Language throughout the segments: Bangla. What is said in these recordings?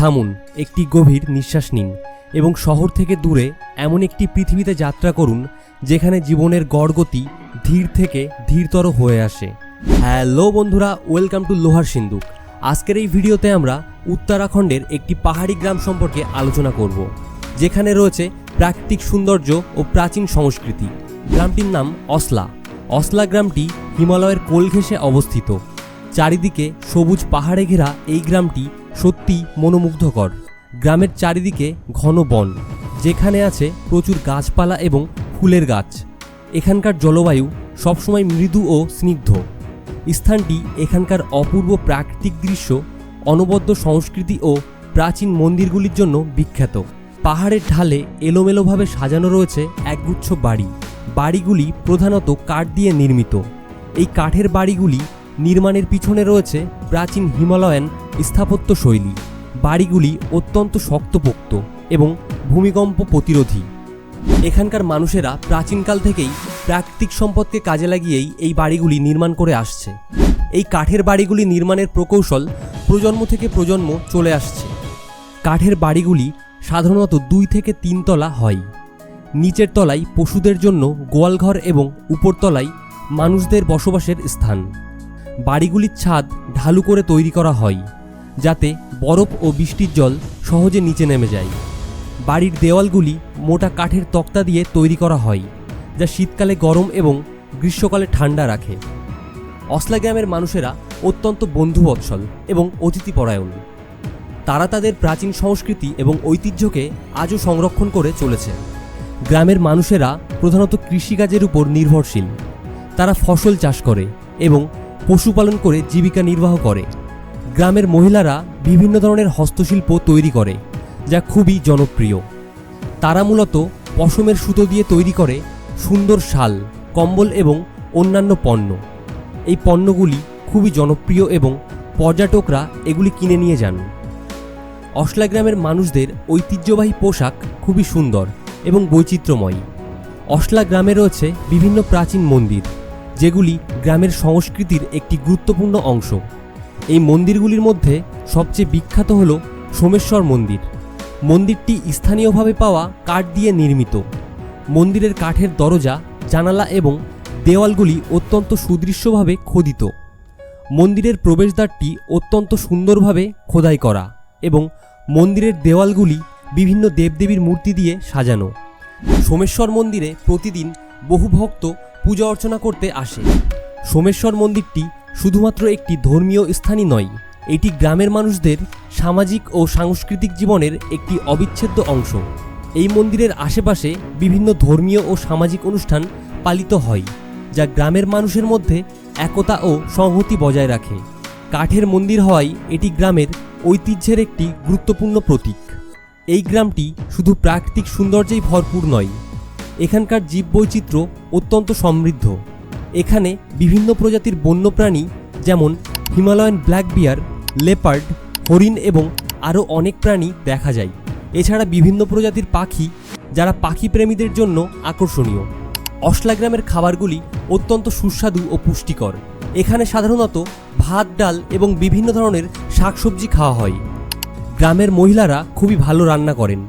থামুন, একটি গভীর নিঃশ্বাস নিন এবং শহর থেকে দূরে এমন একটি পৃথিবীতে যাত্রা করুন যেখানে জীবনের গড়গতি ধীর থেকে ধীরতর হয়ে আসে। হ্যালো বন্ধুরা, ওয়েলকাম টু লোহার সিন্ধুক। আজকের এই ভিডিওতে আমরা উত্তরাখণ্ডের একটি পাহাড়ি গ্রাম সম্পর্কে আলোচনা করব, যেখানে রয়েছে প্রাকৃতিক সৌন্দর্য ও প্রাচীন সংস্কৃতি। গ্রামটির নাম অসলা। অসলা গ্রামটি হিমালয়ের কোল ঘেঁষে অবস্থিত। চারিদিকে সবুজ পাহাড়ে ঘেরা এই গ্রামটি সত্যি মনোমুগ্ধকর। গ্রামের চারিদিকে ঘন বন, যেখানে আছে প্রচুর গাছপালা এবং ফুলের গাছ। এখানকার জলবায়ু সবসময় মৃদু ও স্নিগ্ধ। স্থানটি এখানকার অপূর্ব প্রাকৃতিক দৃশ্য, অনবদ্য সংস্কৃতি ও প্রাচীন মন্দিরগুলির জন্য বিখ্যাত। পাহাড়ের ঢালে এলোমেলোভাবে সাজানো রয়েছে একগুচ্ছ বাড়ি। বাড়িগুলি প্রধানত কাঠ দিয়ে নির্মিত। এই কাঠের বাড়িগুলি নির্মাণের পিছনে রয়েছে প্রাচীন হিমালয়ান স্থাপত্য শৈলী, বাড়িগুলি অত্যন্ত শক্তপোক্ত এবং ভূমিকম্প প্রতিরোধী। এখানকার মানুষেরা প্রাচীনকাল থেকেই প্রাকৃতিক সম্পদকে কাজে লাগিয়েই এই বাড়িগুলি নির্মাণ করে আসছে। এই কাঠের বাড়িগুলি নির্মাণের প্রকৌশল প্রজন্ম থেকে প্রজন্ম চলে আসছে। কাঠের বাড়িগুলি সাধারণত দুই থেকে তিন তলা হয়। নিচের তলায় পশুদের জন্য গোয়ালঘর এবং উপরতলায় মানুষদের বসবাসের স্থান। বাড়িগুলির ছাদ ঢালু করে তৈরি করা হয়। যাতে বরফ ও বৃষ্টির জল সহজে নিচে নেমে যায়। বাড়ির দেওয়ালগুলি মোটা কাঠের তক্তা দিয়ে তৈরি করা হয়, যা শীতকালে গরম এবং গ্রীষ্মকালে ঠান্ডা রাখে। অসলা গ্রামের মানুষেরা অত্যন্ত বন্ধুবৎসল এবং অতিথিপরায়ণ। তারা তাদের প্রাচীন সংস্কৃতি এবং ঐতিহ্যকে আজও সংরক্ষণ করে চলেছে। গ্রামের মানুষেরা প্রধানত কৃষিকাজের উপর নির্ভরশীল। তারা ফসল চাষ করে এবং পশুপালন করে জীবিকা নির্বাহ করে। গ্রামের মহিলারা বিভিন্ন ধরনের হস্তশিল্প তৈরি করে, যা খুবই জনপ্রিয়। তারা মূলত পশমের সুতো দিয়ে তৈরি করে সুন্দর শাল, কম্বল এবং অন্যান্য পণ্য। এই পণ্যগুলি খুবই জনপ্রিয় এবং পর্যটকরা এগুলি কিনে নিয়ে যান। অশলা গ্রামের মানুষদের ঐতিহ্যবাহী পোশাক খুবই সুন্দর এবং বৈচিত্র্যময়। অশলা গ্রামে রয়েছে বিভিন্ন প্রাচীন মন্দির, যেগুলি গ্রামের সংস্কৃতির একটি গুরুত্বপূর্ণ অংশ। এই মন্দিরগুলির মধ্যে সবচেয়ে বিখ্যাত হল সোমেশ্বর মন্দির। মন্দিরটি স্থানীয়ভাবে পাওয়া কাঠ দিয়ে নির্মিত। মন্দিরের কাঠের দরজা, জানালা এবং দেওয়ালগুলি অত্যন্ত সুদৃশ্যভাবে খোদিত। মন্দিরের প্রবেশদ্বারটি অত্যন্ত সুন্দরভাবে খোদাই করা এবং মন্দিরের দেওয়ালগুলি বিভিন্ন দেবদেবীর মূর্তি দিয়ে সাজানো। সোমেশ্বর মন্দিরে প্রতিদিন বহু ভক্ত পূজা অর্চনা করতে আসে। সোমেশ্বর মন্দিরটি শুধুমাত্র একটি ধর্মীয় স্থানই নয়, এটি গ্রামের মানুষদের সামাজিক ও সাংস্কৃতিক জীবনের একটি অবিচ্ছেদ্য অংশ। এই মন্দিরের আশেপাশে বিভিন্ন ধর্মীয় ও সামাজিক অনুষ্ঠান পালিত হয়, যা গ্রামের মানুষের মধ্যে একতা ও সংহতি বজায় রাখে। কাঠের মন্দির হওয়ায় এটি গ্রামের ঐতিহ্যের একটি গুরুত্বপূর্ণ প্রতীক। এই গ্রামটি শুধু প্রাকৃতিক সৌন্দর্যেই ভরপুর নয়, এখানকার জীববৈচিত্র্য অত্যন্ত সমৃদ্ধ। এখানে বিভিন্ন প্রজাতির বন্যপ্রাণী যেমন হিমালয়ান ব্ল্যাক বিয়ার, লেপার্ড, হরিণ এবং আরও অনেক প্রাণী দেখা যায়। এছাড়া বিভিন্ন প্রজাতির পাখি যারা পাখি প্রেমীদের জন্য আকর্ষণীয়। অশলা গ্রামের খাবারগুলি অত্যন্ত সুস্বাদু ও পুষ্টিকর। এখানে সাধারণত ভাত, ডাল এবং বিভিন্ন ধরনের শাকসবজি খাওয়া হয়। গ্রামের মহিলারা খুবই ভালো রান্না করেন।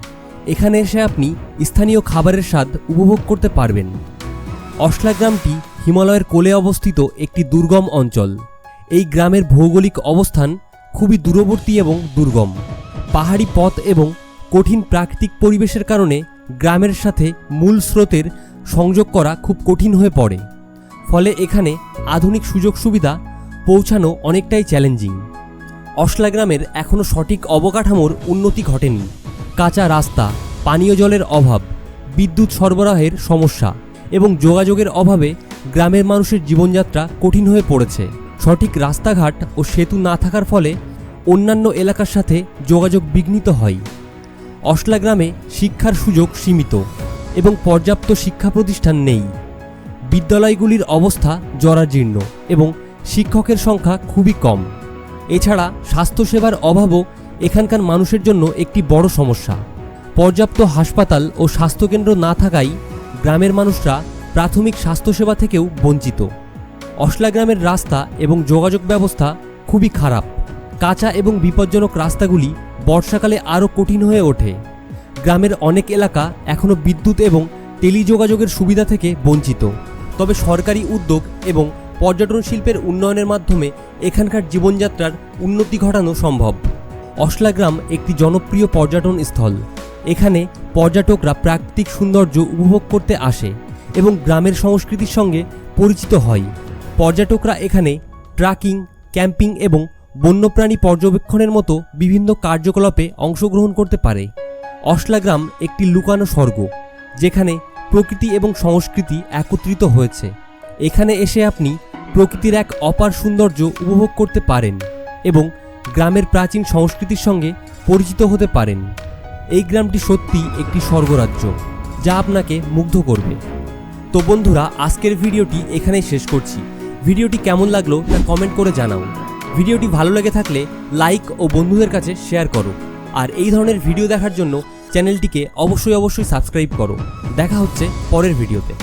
এখানে এসে আপনি স্থানীয় খাবারের স্বাদ উপভোগ করতে পারবেন। অশলা গ্রামটি হিমালয়ের কোলে অবস্থিত একটি দুর্গম অঞ্চল। এই গ্রামের ভৌগোলিক অবস্থান খুবই দূরবর্তী এবং দুর্গম। পাহাড়ি পথ এবং কঠিন প্রাকৃতিক পরিবেশের কারণে গ্রামের সাথে মূল স্রোতের সংযোগ করা খুব কঠিন হয়ে পড়ে। ফলে এখানে আধুনিক সুযোগ সুবিধা পৌঁছানো অনেকটাই চ্যালেঞ্জিং। অশলা গ্রামের এখনও সঠিক অবকাঠামোর উন্নতি ঘটেনি। কাঁচা রাস্তা, পানীয় জলের অভাব, বিদ্যুৎ সরবরাহের সমস্যা এবং যোগাযোগের অভাবে গ্রামের মানুষের জীবনযাত্রা কঠিন হয়ে পড়েছে। সঠিক রাস্তাঘাট ও সেতু না থাকার ফলে অন্যান্য এলাকার সাথে যোগাযোগ বিঘ্নিত হয়। অশলা গ্রামে শিক্ষার সুযোগ সীমিত এবং পর্যাপ্ত শিক্ষা প্রতিষ্ঠান নেই। বিদ্যালয়গুলির অবস্থা জরাজীর্ণ এবং শিক্ষকের সংখ্যা খুবই কম। এছাড়া স্বাস্থ্যসেবার অভাবও এখানকার মানুষের জন্য একটি বড় সমস্যা। পর্যাপ্ত হাসপাতাল ও স্বাস্থ্যকেন্দ্র না থাকায় গ্রামের মানুষরা প্রাথমিক স্বাস্থ্যসেবা থেকেও বঞ্চিত। অশলা গ্রামের রাস্তা এবং যোগাযোগ ব্যবস্থা খুবই খারাপ। কাঁচা এবং বিপজ্জনক রাস্তাগুলি বর্ষাকালে আরও কঠিন হয়ে ওঠে। গ্রামের অনেক এলাকা এখনও বিদ্যুৎ এবং টেলিযোগাযোগের সুবিধা থেকে বঞ্চিত। তবে সরকারি উদ্যোগ এবং পর্যটন শিল্পের উন্নয়নের মাধ্যমে এখানকার জীবনযাত্রার উন্নতি ঘটানো সম্ভব। অশলা গ্রাম একটি জনপ্রিয় পর্যটন স্থল। এখানে পর্যটকরা প্রাকৃতিক সৌন্দর্য উপভোগ করতে আসে। এবং গ্রামের সংস্কৃতির সঙ্গে পরিচিত হয়। পর্যটকরা এখানে ট্রাকিং, ক্যাম্পিং এবং বন্যপ্রাণী পর্যবেক্ষণের মতো বিভিন্ন কার্যকলাপে অংশগ্রহণ করতে পারে। অশলা গ্রাম একটি লুকানো স্বর্গ, যেখানে প্রকৃতি এবং সংস্কৃতি একত্রিত হয়েছে। এখানে এসে আপনি প্রকৃতির এক অপার সৌন্দর্য উপভোগ করতে পারেন এবং গ্রামের প্রাচীন সংস্কৃতির সঙ্গে পরিচিত হতে পারেন। এই গ্রামটি সত্যি একটি স্বর্গরাজ্য, যা আপনাকে মুগ্ধ করবে। তো বন্ধুরা, আজকের ভিডিওটি এখানেই শেষ করছি। ভিডিওটি কেমন লাগল তা কমেন্ট করে জানাও। ভিডিওটি ভালো লেগে থাকলে লাইক ও বন্ধুদের কাছে শেয়ার করো। আর এই ধরনের ভিডিও দেখার জন্য চ্যানেলটিকে অবশ্যই অবশ্যই সাবস্ক্রাইব করো। দেখা হচ্ছে পরের ভিডিওতে।